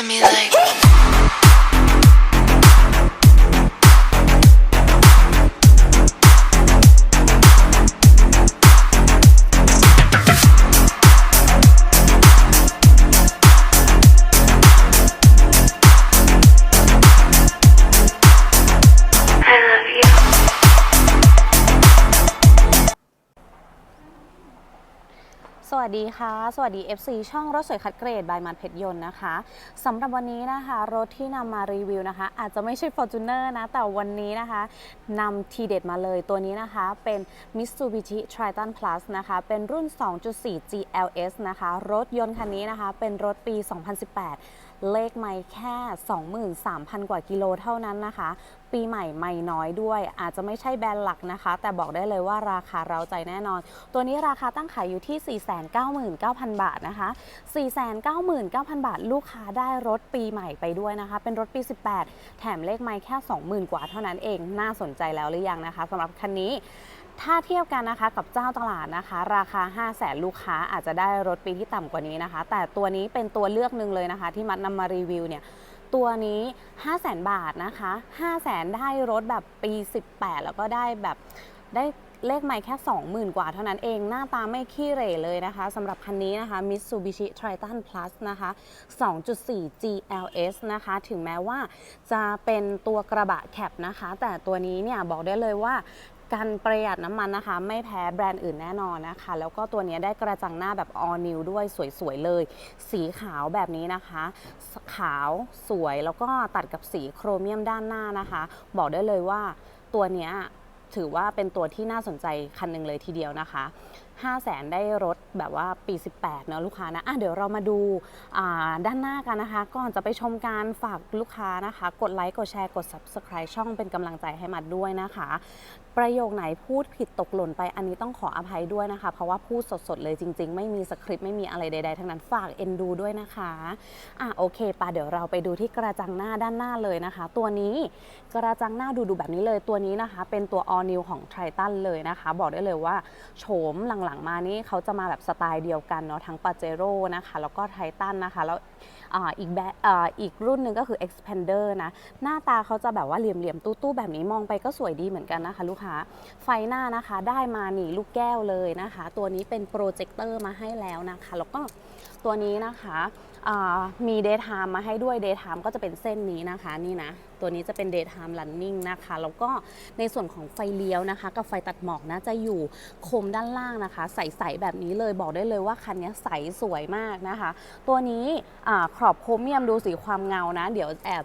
to me like. วัสดีค่ะ สวัสดี FC ช่องรถสวยคัดเกรดบายมันเพชรยนต์นะคะสำหรับวันนี้นะคะรถที่นำมารีวิวนะคะ อาจจะไม่ใช่ Fortuner นะ แต่วันนี้นะคะนำทีเด็ดมาเลยตัวนี้นะคะเป็น Mitsubishi Triton Plus นะคะ เป็นรุ่น 2.4 GLS นะคะ รถยนต์คันนี้นะคะ เป็นรถปี 2018 เลขไม่แค่ 23,000 กว่ากิโลเท่านั้นนะคะ ปีใหม่ไม่น้อยด้วย อาจจะไม่ใช่แบรนด์หลักนะคะ แต่บอกได้เลยว่าราคาเราใจแน่นอน ตัวนี้ราคาตั้งขายอยู่ที่ 499,000 บาทนะคะ 499,000 บาท ลูกค้าได้รถปีใหม่ไปด้วยนะคะ เป็นรถปี 18 แถมเลขไม่แค่ 20,000 กว่าเท่านั้นเอง น่าสนใจแล้วหรือยังนะคะสำหรับคันนี้ ถ้าเทียบกันนะคะกับเจ้าตลาดนะคะ ราคา 5 0 0แสนลูกค้าอาจจะได้รถปีที่ต่ำกว่านี้นะคะ แต่ตัวนี้เป็นตัวเลือกหนึ่งเลยนะคะ ที่มัดนำมารีวิวเนี่ยตัวนี้ 5 0 0แสนบาทนะคะ 5 0 0แสนได้รถแบบปี 18 แล้วก็ได้แบบได้เลขใหม่แค่ 20,000 กว่าเท่านั้นเองหน้าตาไม่ขี้เหร่เลยนะคะสำหรับคันนี้นะคะ Mitsubishi Triton Plus นะคะ 2.4 GLS นะคะ ถึงแม้ว่าจะเป็นตัวกระบะแคปนะคะ แต่ตัวนี้เนี่ยบอกได้เลยว่า การประหยัดน้ำมันนะคะ ไม่แพ้แบรนด์อื่นแน่นอนนะคะ แล้วก็ตัวนี้ได้กระจังหน้าแบบ all new ด้วยสวยๆเลย สีขาวแบบนี้นะคะ ขาวสวยแล้วก็ตัดกับสีโครเมียมด้านหน้านะคะ บอกได้เลยว่าตัวนี้ถือว่าเป็นตัวที่น่าสนใจคันหนึ่งเลยทีเดียวนะคะ 5 0 0แสนได้รถแบบว่าปี 18เนอะลูกค้านะอะเดี๋ยวเรามาดูด้านหน้ากันนะคะ ก่อนจะไปชมการฝากลูกค้านะคะ กดไลค์กดแชร์กด Subscribe ช่องเป็นกำลังใจให้มัดด้วยนะคะ ประโยคไหนพูดผิดตกหล่นไปอันนี้ต้องขออภัยด้วยนะคะ เพราะว่าพูดสดๆเลยจริง ๆ ไม่มีสคริปต์ไม่มีอะไรใดๆทั้งนั้นฝากเอ็นดูด้วยนะคะอะโอเคปะเดี๋ยวเราไปดูที่กระจังหน้าด้านหน้าเลยนะคะ ตัวนี้กระจังหน้าดูดูๆแบบนี้เลยตัวนี้นะคะ เป็นตัว all new ของ Triton เลยนะคะ บอกได้เลยว่าโฉมหลังๆมานี่เขาจะมาแบบสไตล์เดียวกันเนาะทั้งปาเจโร่นะคะแล้วก็ไททันนะคะแล้วอีกแบบออีกรุ่นหนึ่งก็คือ expander นะหน้าตาเขาจะแบบว่าเหลี่ยมๆตู้ๆแบบนี้มองไปก็สวยดีเหมือนกันนะคะลูกค้าไฟหน้านะคะได้มาหนีลูกแก้วเลยนะคะ ตัวนี้เป็นโปรเจคเตอร์มาให้แล้วนะคะ แล้วก็ ตัวนี้นะคะมี daytime มาให้ด้วย daytime ก็จะเป็นเส้นนี้นะคะนี่นะ ตัวนี้จะเป็น daytime running นะคะ แล้วก็ในส่วนของไฟเลี้ยวนะคะ กับไฟตัดหมอกนะจะอยู่โคมด้านล่างนะคะ ใสๆแบบนี้เลยบอกได้เลยว่าคันนี้ใสสวยมากนะคะ ตัวนี้อขอบโครเมียมดูสีความเงานะ เดี๋ยวแอบ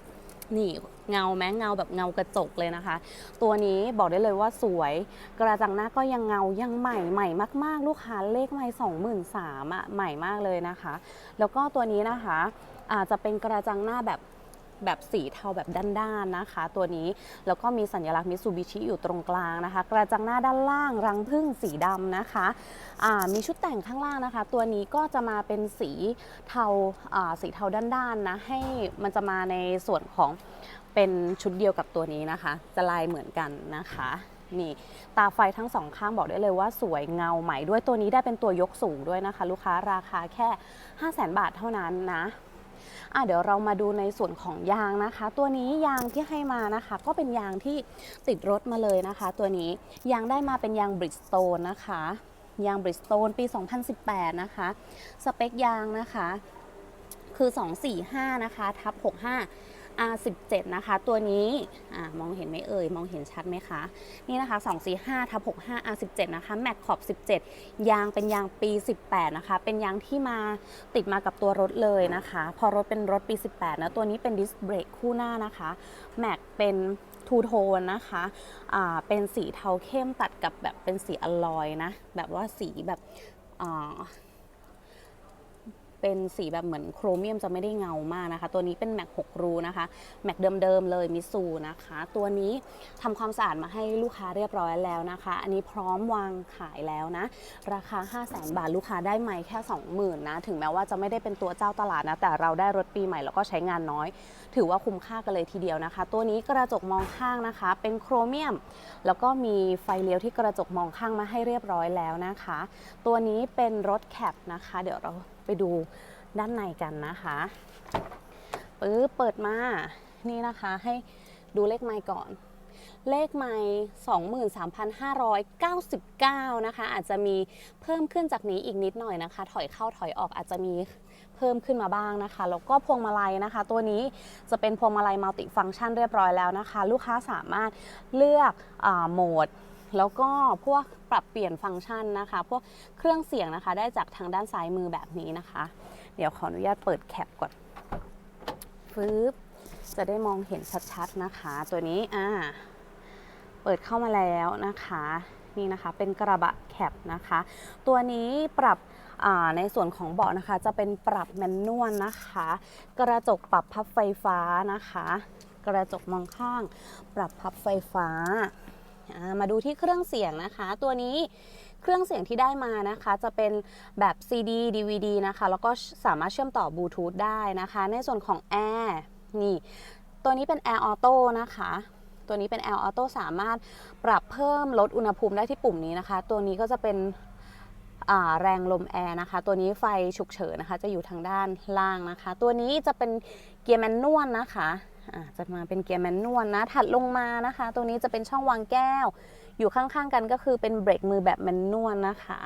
นี่ เงาแม้เงาแบบเงากระจกเลยนะคะ ตัวนี้บอกได้เลยว่าสวย กระจังหน้าก็ยังเงายังใหม่ใหม่มาก ๆ ลูกค้าเลขไม่สองหมื่นสามอะใหม่มากเลยนะคะ แล้วก็ตัวนี้นะคะอาจจะเป็นกระจังหน้าแบบแบบสีเทาแบบด้านๆนะคะ ตัวนี้แล้วก็มีสัญลักษณ์มิ t ซูบิชิอยู่ตรงกลางนะคะ กระจังหน้าด้านล่างรังผึ้งสีดำนะคะมีชุดแต่งข้างล่างนะคะ ตัวนี้ก็จะมาเป็นสีเทาสีเทาด้านๆนะให้มันจะมาในส่วนของ เป็นชุดเดียวกับตัวนี้นะคะ จะลายเหมือนกันนะคะนี่ตาไฟทั้งสองข้างบอกได้เลยว่าสวยเงาใหม่ด้วยตัวนี้ได้เป็นตัวยกสูงด้วยนะคะ ลูกค้าราคาแค่ 5 0 0 0 0 0บาทเท่านั้นนะอะเดี๋ยวเรามาดูในส่วนของยางนะคะ ตัวนี้ยางที่ให้มานะคะ ก็เป็นยางที่ติดรถมาเลยนะคะ ตัวนี้ยางได้มาเป็นยางบริสโตนนะคะยางบริสโตนปี 2018 นะคะ สเปคยางนะคะ คือ 245 นะคะทับ65 R17 นะคะ ตัวนี้อมองเห็นไหมเอ่ย มองเห็นชัดไหมคะ นี่นะคะ 245ทับ65 R17 นะคะ แม็กขอบ 17 ยางเป็นยางปี 18 นะคะ เป็นยางที่มาติดมากับตัวรถเลยนะคะ พอรถเป็นรถปี 18 นะ ตัวนี้เป็นดิสเบรกคู่หน้านะคะ แม็กเป็นทูโทนนะคะอ่าเป็นสีเทาเข้มตัดกับแบบเป็นสีอลลอยนะ แบบว่าสีแบบ เป็นสีแบบเหมือนโครเมียมจะไม่ได้เงามากนะคะ ตัวนี้เป็นแม็ก6รูนะคะ แม็กเดิมๆเลยมิซูนะคะ ตัวนี้ทำความสะอาดมาให้ลูกค้าเรียบร้อยแล้วนะคะ อันนี้พร้อมวางขายแล้วนะ ราคา 5 0 0แสนบาทลูกค้าได้ไหมแค่ 20,000นะ ถึงแม้ว่าจะไม่ได้เป็นตัวเจ้าตลาดนะ แต่เราได้รถปีใหม่แล้วก็ใช้งานน้อย ถือว่าคุ้มค่ากันเลยทีเดียวนะคะ ตัวนี้กระจกมองข้างนะคะ เป็นโครเมียม แล้วก็มีไฟเลี้ยวที่กระจกมองข้างมาให้เรียบร้อยแล้วนะคะ ตัวนี้เป็นรถแคปนะคะ เดี๋ยวเรา ไปดูด้านในกันนะคะปึ๊บเปิดมา นี่นะคะให้ดูเลขไมค์ก่อน เลขไมค์23,599 นะคะ อาจจะมีเพิ่มขึ้นจากนี้อีกนิดหน่อยนะคะ ถอยเข้าถอยออกอาจจะมีเพิ่มขึ้นมาบ้างนะคะ แล้วก็พวงมาลัยนะคะ ตัวนี้จะเป็นพวงมาลัยมัลติฟังก์ชันเรียบร้อยแล้วนะคะ ลูกค้าสามารถเลือกอโหมด แล้วก็พวกปรับเปลี่ยนฟังก์ชันนะคะ พวกเครื่องเสียงนะคะ ได้จากทางด้านซ้ายมือแบบนี้นะคะ เดี๋ยวขออนุญาตเปิดแคปก่อนฟึบจะได้มองเห็นชัดๆนะคะ ตัวนี้อ่าเปิดเข้ามาแล้วนะคะนี่นะคะเป็นกระบะแคปนะคะ ตัวนี้ปรับในส่วนของเบาะนะคะ จะเป็นปรับแมนนวลนะคะ กระจกปรับพับไฟฟ้านะคะ กระจกมองข้าง ปรับพับไฟฟ้า มาดูที่เครื่องเสียงนะคะ ตัวนี้เครื่องเสียงที่ได้มานะคะ จะเป็นแบบ CD DVD นะคะ แล้วก็สามารถเชื่อมต่อบลูทูธได้นะคะ ในส่วนของแอร์นี่ตัวนี้เป็น Air Auto นะคะตัวนี้เป็น Air Auto สามารถปรับเพิ่มลดอุณหภูมิได้ที่ปุ่มนี้นะคะ ตัวนี้ก็จะเป็น แรงลมแอร์นะคะ ตัวนี้ไฟฉุกเฉินนะคะ จะอยู่ทางด้านล่างนะคะ ตัวนี้จะเป็นเกียร์แมนนวลนะคะจะมาเป็นเกียร์แมนนวลนะ ถัดลงมานะคะ ตัวนี้จะเป็นช่องวางแก้ว อยู่ข้างๆกันก็คือเป็นเบรกมือแบบแมนนวลนะคะ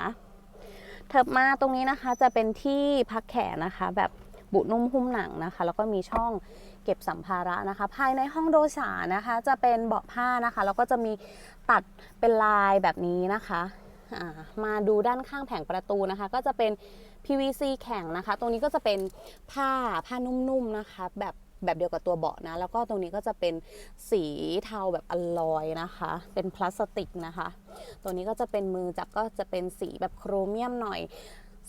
เถิบมาตรงนี้นะคะจะเป็นที่พักแขนนะคะ แบบบุนุ่มหุ้มหนังนะคะ แล้วก็มีช่องเก็บสัมภาระนะคะ ภายในห้องโดยสารนะคะ จะเป็นเบาะผ้านะคะ แล้วก็จะมีตัดเป็นลายแบบนี้นะคะ มาดูด้านข้างแผงประตูนะคะ ก็จะเป็น PVC แข็งนะคะ ตรงนี้ก็จะเป็นผ้าผ้านุ่มๆนะคะ แบบแบบเดียวกับตัวเบาะนะ แล้วก็ตรงนี้ก็จะเป็นสีเทาแบบอลลอยนะคะ เป็นพลาสติกนะคะ ตัวนี้ก็จะเป็นมือจับก็จะเป็นสีแบบโครเมียมหน่อย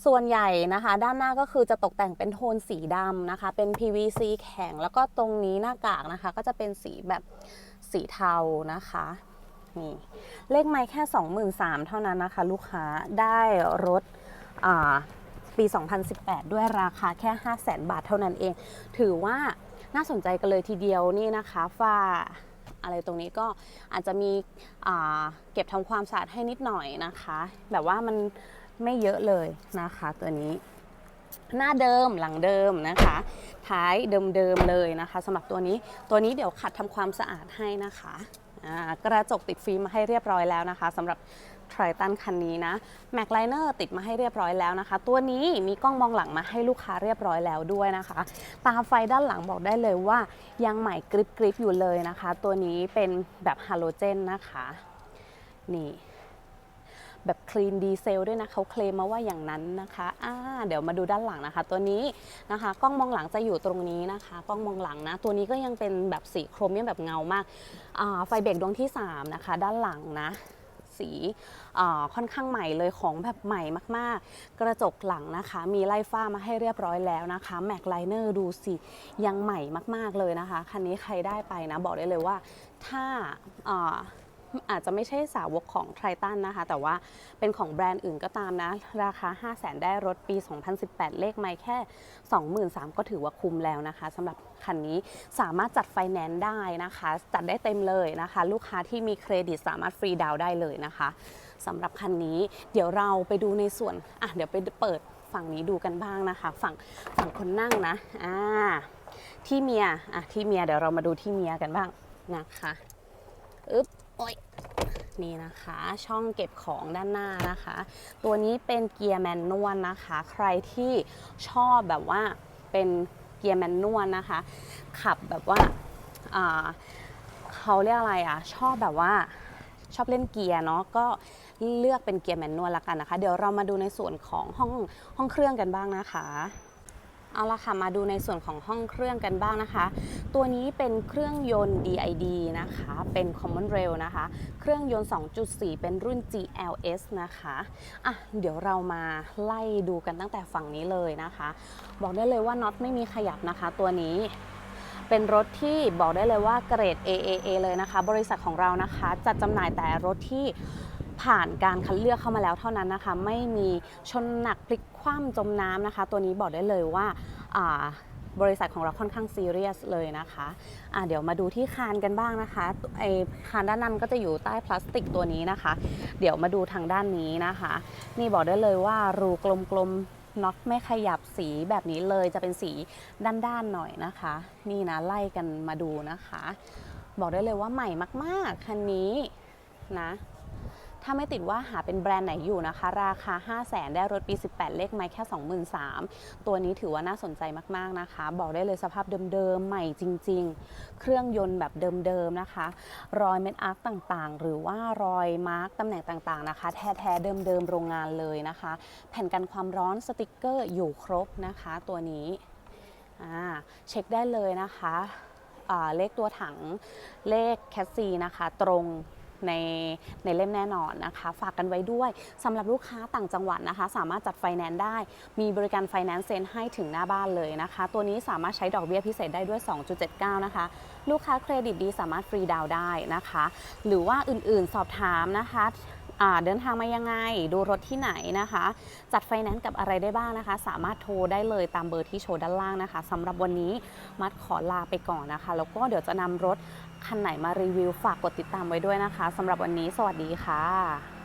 ส่วนใหญ่นะคะ ด้านหน้าก็คือจะตกแต่งเป็นโทนสีดำนะคะ เป็น PVC แข็งแล้วก็ตรงนี้หน้ากากนะคะ ก็จะเป็นสีแบบสีเทานะคะ นี่เลขไม่แค่ 23,000เท่านั้นนะคะ ลูกค้าได้รถอ่าปี 2018 ด้วยราคาแค่ 500,000 บาทเท่านั้นเอง ถือว่าน่าสนใจกันเลยทีเดียวนี่นะคะฝ้าอะไรตรงนี้ก็อาจจะมีเก็บทำความสะอาดให้นิดหน่อยนะคะ แบบว่ามันไม่เยอะเลยนะคะตัวนี้ หน้าเดิมหลังเดิมนะคะ ท้ายเดิมๆเลยนะคะสำหรับตัวนี้ตัวนี้เดี๋ยวขัดทำความสะอาดให้นะคะ กระจกติดฟิล์มมาให้เรียบร้อยแล้วนะคะสำหรับไทรตันคันนี้นะแม็กไลเนอร์ติดมาให้เรียบร้อยแล้วนะคะ ตัวนี้มีกล้องมองหลังมาให้ลูกค้าเรียบร้อยแล้วด้วยนะคะ ตาไฟด้านหลังบอกได้เลยว่ายังใหม่กริบกริบอยู่เลยนะคะ ตัวนี้เป็นแบบฮาโลเจนนะคะ นี่ แบบคลีนดีเซลด้วยนะเขาเคลมมาว่าอย่างนั้นนะคะอ่าเดี๋ยวมาดูด้านหลังนะคะ ตัวนี้นะคะกล้องมองหลังจะอยู่ตรงนี้นะคะกล้องมองหลังนะ ตัวนี้ก็ยังเป็นแบบสีโครเมียมแบบเงามากไฟเบรกดวงที่ 3 นะคะ ด้านหลังนะสีค่อนข้างใหม่เลยของแบบใหม่มากๆ กระจกหลังนะคะ มีไล่ฝ้ามาให้เรียบร้อยแล้วนะคะแม็กไลเนอร์ดูสิ ยังใหม่มากๆเลยนะคะ คันนี้ใครได้ไปนะ บอกได้เลยว่าถ้า อาจจะไม่ใช่สาวกของไททันนะคะ แต่ว่าเป็นของแบรนด์อื่นก็ตามนะ ราคา 5 0 0แสนได้รถปี 2018 เลขไม่แค่ 23,000 ก็ถือว่าคุ้มแล้วนะคะสำหรับคันนี้สามารถจัดไฟแนนซ์ได้นะคะ จัดได้เต็มเลยนะคะ ลูกค้าที่มีเครดิตสามารถฟรีดาวน์ได้เลยนะคะสำหรับคันนี้เดี๋ยวเราไปดูในส่วนอะเดี๋ยวไปเปิดฝั่งนี้ดูกันบ้างนะคะ ฝั่งฝั่งคนนั่งนะอ่าที่เมียอะที่เมียเดี๋ยวเรามาดูที่เมียกันบ้างนะคะอึ๊บ โอ๊ยนี่นะคะช่องเก็บของด้านหน้านะคะ ตัวนี้เป็นเกียร์แมนนวลนะคะ ใครที่ชอบแบบว่าเป็นเกียร์แมนนวลนะคะ ขับแบบว่าอ่าเขาเรียกอะไรอะชอบแบบว่าชอบเล่นเกียร์เนาะก็เลือกเป็นเกียร์แมนนวลละกันนะคะ เดี๋ยวเรามาดูในส่วนของห้องห้องเครื่องกันบ้างนะคะ เอาละค่ะมาดูในส่วนของห้องเครื่องกันบ้างนะคะ ตัวนี้เป็นเครื่องยนต์ DID นะคะ เป็น Common Rail นะคะ เครื่องยนต์ 2.4 เป็นรุ่น GLS นะคะ อะ เดี๋ยวเรามาไล่ดูกันตั้งแต่ฝั่งนี้เลยนะคะ บอกได้เลยว่าน็อตไม่มีขยับนะคะ ตัวนี้ เป็นรถที่บอกได้เลยว่าเกรด AAA เลยนะคะ บริษัทของเรานะคะ จัดจำหน่ายแต่รถที่ผ่านการคัดเลือกเข้ามาแล้วเท่านั้นนะคะ ไม่มีชนหนักพลิกคว่ำจมน้ำนะคะ ตัวนี้บอกได้เลยว่าอ่า บริษัทของเราค่อนข้างซีเรียสเลยนะคะอะเดี๋ยวมาดูที่คานกันบ้างนะคะไอคานด้านนั้นก็จะอยู่ใต้พลาสติกตัวนี้นะคะ เดี๋ยวมาดูทางด้านนี้นะคะ นี่บอกได้เลยว่ารูกลมๆน็อตไม่ขยับสีแบบนี้เลยจะเป็นสีด้านๆหน่อยนะคะ นี่นะไล่กันมาดูนะคะ บอกได้เลยว่าใหม่มาก ๆคันนี้นะ ถ้าไม่ติดว่าหาเป็นแบรนด์ไหนอยู่นะคะ ราคา 5 0 0แสนได้รถปี 18 เลขไม่แค่ 23,000 ตัวนี้ถือว่าน่าสนใจมากๆนะคะ บอกได้เลยสภาพเดิมๆ ใหม่จริง ๆ เครื่องยนต์แบบเดิมๆนะคะ รอยเม็ดอาร์คต่างๆ หรือว่ารอยมาร์กตำแหน่งต่างๆนะคะ แท้ๆเดิมๆ โรงงานเลยนะคะ แผ่นกันความร้อนสติกเกอร์อยู่ครบนะคะ ตัวนี้เช็คได้เลยนะคะเลขตัวถังเลขแคสซีนะคะ ตรง ในในเล่มแน่นอนนะคะ ฝากกันไว้ด้วยสำหรับลูกค้าต่างจังหวัดนะคะ สามารถจัดไฟแนนซ์ได้ มีบริการไฟแนนซ์เซ็นให้ถึงหน้าบ้านเลยนะคะ ตัวนี้สามารถใช้ดอกเบี้ยพิเศษได้ด้วย 2.79 นะคะ ลูกค้าเครดิตดีสามารถฟรีดาวน์ได้นะคะ หรือว่าอื่นๆสอบถามนะคะเดินทางมายังไง ดูรถที่ไหนนะคะ จัดไฟแนนซ์กับอะไรได้บ้างนะคะ สามารถโทรได้เลยตามเบอร์ที่โชว์ด้านล่างนะคะสำหรับวันนี้มัดขอลาไปก่อนนะคะ แล้วก็เดี๋ยวจะนำรถ คันไหนมารีวิวฝากกดติดตามไว้ด้วยนะคะสำหรับวันนี้สวัสดีค่ะ